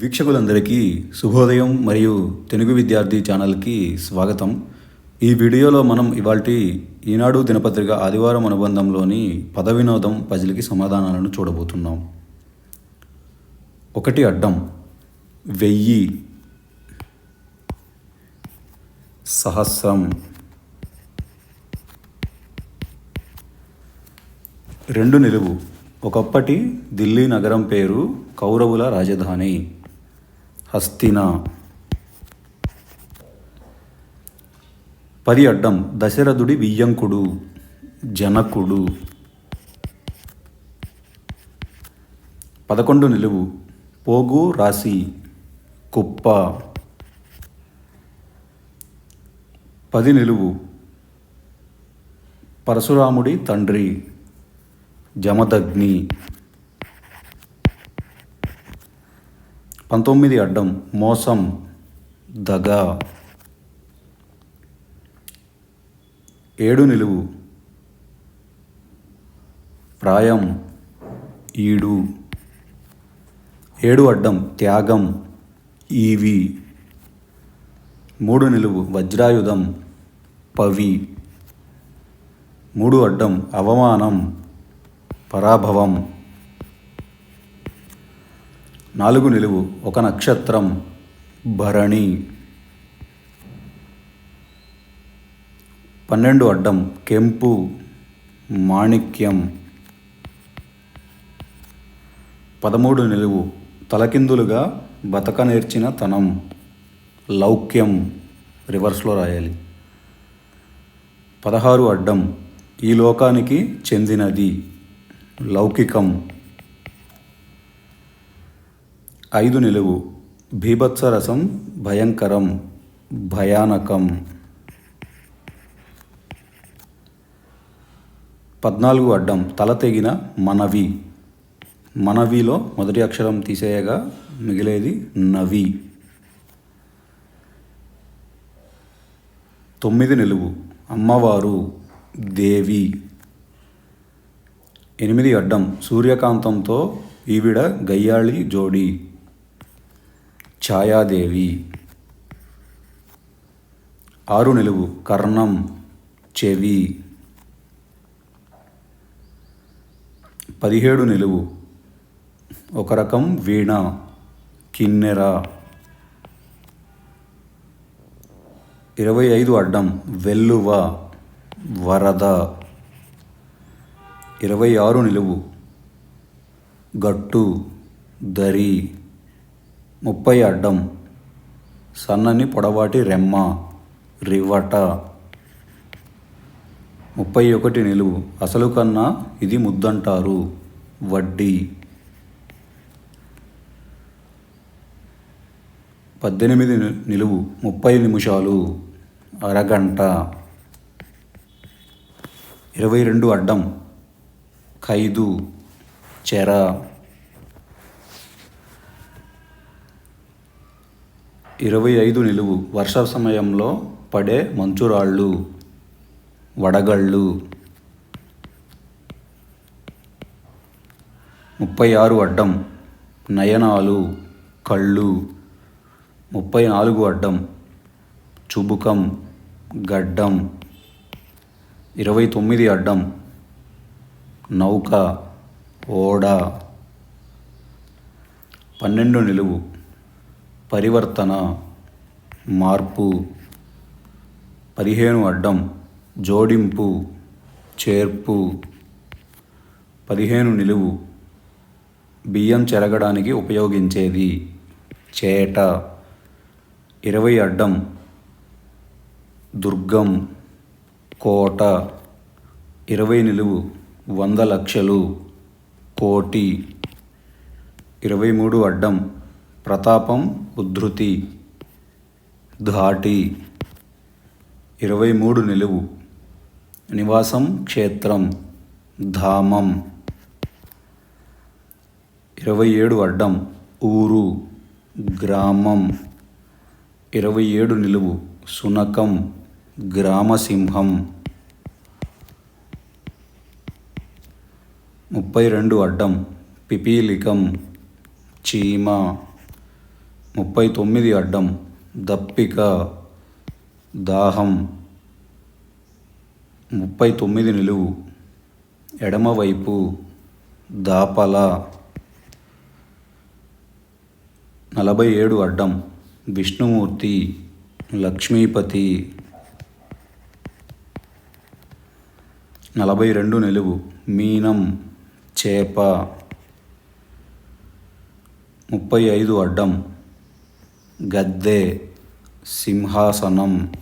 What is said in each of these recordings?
వీక్షకులందరికీ శుభోదయం మరియు తెలుగు విద్యార్థి ఛానల్కి స్వాగతం. ఈ వీడియోలో మనం ఇవాల్టి ఈనాడు దినపత్రిక ఆదివారం అనుబంధంలోని పద వినోదం పజిల్కి సమాధానాలను చూడబోతున్నాం. ఒకటి అడ్డం వెయ్యి సహస్రం. రెండు నిలువు ఒకప్పటి ఢిల్లీ నగరం పేరు కౌరవుల రాజధాని. హస్తిన. పది అడ్డం దశరథుడి వియ్యంకుడు జనకుడు. పదకొండు నిలువు పోగు రాశి కుప్ప. పది నిలువు పరశురాముడి తండ్రి జమదగ్ని. పంతొమ్మిది అడ్డం మోసం దగ. ఏడు నిలువు ప్రాయం ఈడు. ఏడు అడ్డం త్యాగం ఈవి. మూడు నిలువు వజ్రాయుధం పవి. మూడు అడ్డం అవమానం పరాభవం. నాలుగు నిలువు ఒక నక్షత్రం. భరణి. పన్నెండు అడ్డం కెంపు. మాణిక్యం. పదమూడు నిలువు తలకిందులుగా బతక నేర్చిన తనం. లౌక్యం. రివర్స్లో రాయాలి. పదహారు అడ్డం ఈ లోకానికి చెందినది. లౌకికం. ఐదు నిలువు. భీభత్సరసం భయంకరం భయానకం. పద్నాలుగు అడ్డం. తల తెగిన మనవి. మనవిలో మొదటి అక్షరం తీసేయగా మిగిలేది నవి. తొమ్మిది నిలువు. అమ్మవారు దేవి. ఎనిమిది అడ్డం. సూర్యకాంతంతో ఈవిడ గయ్యాళి జోడి. ఛాయాదేవి. ఆరు నిలువు కర్ణం చెవి. పదిహేడు నిలువు ఒక రకం వీణ కిన్నెర. ఇరవై ఐదు అడ్డం వెల్లువ వరద. ఇరవై ఆరు నిలువు గట్టు దరి. ముప్పై అడ్డం. సన్నని పొడవాటి రెమ్మ రివట ముప్పై ఒకటి నిలువు. అసలు కన్నా ఇది ముద్దంటారు. వడ్డీ. పద్దెనిమిది నిలువు. ముప్పై నిమిషాలు. అరగంట. ఇరవై రెండు అడ్డం. ఖైదు. చెర. ఇరవై ఐదు నిలువు. వర్ష సమయంలో పడే మంచురాళ్ళు వడగళ్ళు. ముప్పై ఆరు అడ్డం. నయనాలు కళ్ళు. ముప్పై నాలుగు అడ్డం. చుబుకం గడ్డం. ఇరవై తొమ్మిది అడ్డం. నౌక ఓడ. పన్నెండు నిలువు. పరివర్తన మార్పు పదిహేను అడ్డం జోడింపు చేర్పు పదిహేను నిలువు బియ్యం చెరగడానికి ఉపయోగించేది చేట ఇరవై అడ్డం దుర్గం కోట ఇరవై నిలువు వంద లక్షలు కోటి ఇరవై మూడు అడ్డం ప్రతాపం ఉద్ధృతి ధాటి ఇరవై మూడు నిలువు నివాసం క్షేత్రం ధామం ఇరవై ఏడు అడ్డం ఊరు గ్రామం ఇరవై ఏడు నిలువు సునకం గ్రామసింహం ముప్పై రెండు అడ్డం పిపీలికం చీమ ముప్పై తొమ్మిది అడ్డం దప్పిక దాహం ముప్పై తొమ్మిది నిలువు ఎడమవైపు దాపల నలభై ఏడు అడ్డం విష్ణుమూర్తి లక్ష్మీపతి నలభై రెండు నిలువు మీనం చేప ముప్పై ఐదు అడ్డం గద్దె సింహాసనం.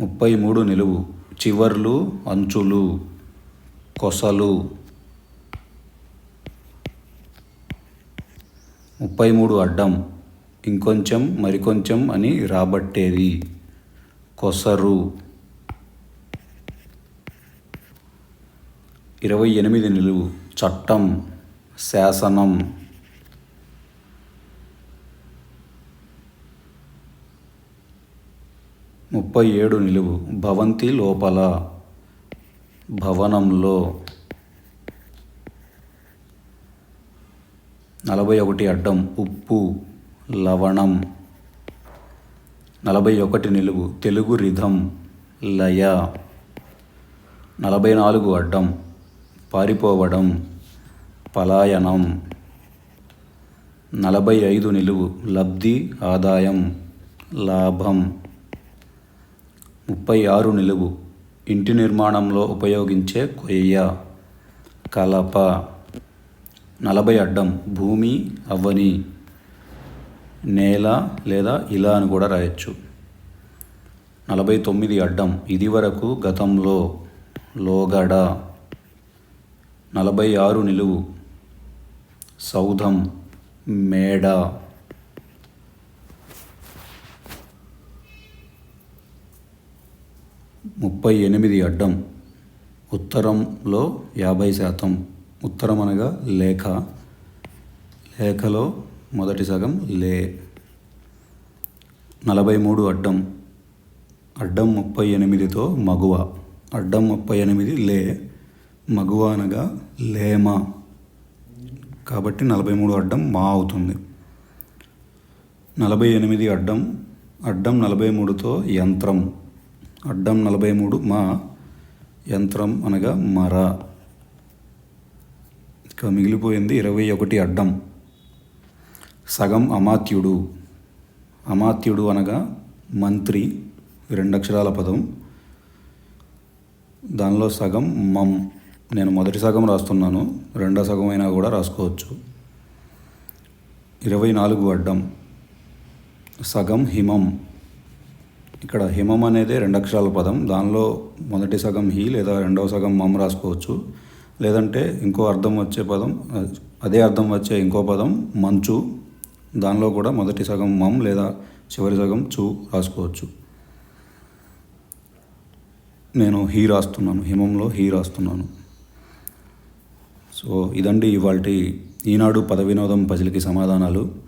ముప్పై మూడు నిలువు. చివర్లు అంచులు కొసలు. ముప్పై మూడు అడ్డం. ఇంకొంచెం మరికొంచెం అని రాబట్టేది. కొసరు. ఇరవై ఎనిమిది నిలువు. చట్టం శాసనం. ముప్పై ఏడు నిలువు. భవంతి లోపల. భవనంలో నలభై ఒకటి అడ్డం. ఉప్పు లవణం. నలభై ఒకటి నిలువు. తెలుగు రిధం లయ. నలభై నాలుగు అడ్డం. పారిపోవడం పలాయనం. నలభై ఐదు నిలువు. లబ్ధి ఆదాయం లాభం. ముప్పై ఆరు నిలువు. ఇంటి నిర్మాణంలో ఉపయోగించే కొయ్య కలప నలభై అడ్డం భూమి అవ్వని నేల లేదా ఇలా అని కూడా రాయొచ్చు. నలభై తొమ్మిది అడ్డం ఇదివరకు గతంలో లోగడ. నలభై ఆరు నిలువు సౌధం మేడ. ముప్పై ఎనిమిది అడ్డం. ఉత్తరంలో యాభై శాతం. ఉత్తరం అనగా లేఖ. లేఖలో మొదటి సగం లే. నలభై మూడు అడ్డం. అడ్డం ముప్పై ఎనిమిదితో మగువ. అడ్డం ముప్పై ఎనిమిది లే. మగువ అనగా లేమ. కాబట్టి నలభై మూడు అడ్డం మా అవుతుంది. నలభై ఎనిమిది అడ్డం. అడ్డం నలభై మూడుతో యంత్రం. అడ్డం నలభై మూడు మా యంత్రం అనగా మర. ఇక మిగిలిపోయింది ఇరవై ఒకటి అడ్డం. సగం అమాత్యుడు. అమాత్యుడు అనగా మంత్రి రెండు అక్షరాల పదం. దానిలో సగం మమ్. నేను మొదటి సగం రాస్తున్నాను రెండో సగం అయినా కూడా రాసుకోవచ్చు. ఇరవై నాలుగు అడ్డం. సగం హిమం. ఇక్కడ హిమం అనేది రెండు అక్షరాల పదం. దానిలో మొదటి సగం హి లేదా రెండవ సగం మమ్ రాసుకోవచ్చు. లేదంటే ఇంకో అర్థం వచ్చే పదం అదే అర్థం వచ్చే ఇంకో పదం మంచు. దానిలో కూడా మొదటి సగం మమ్ లేదా చివరి సగం చూ రాసుకోవచ్చు. నేను హీ రాస్తున్నాను హిమంలో హీ రాస్తున్నాను. సో ఇదండి ఇవాళ ఈనాడు పద వినోదం పజిల్కి సమాధానాలు.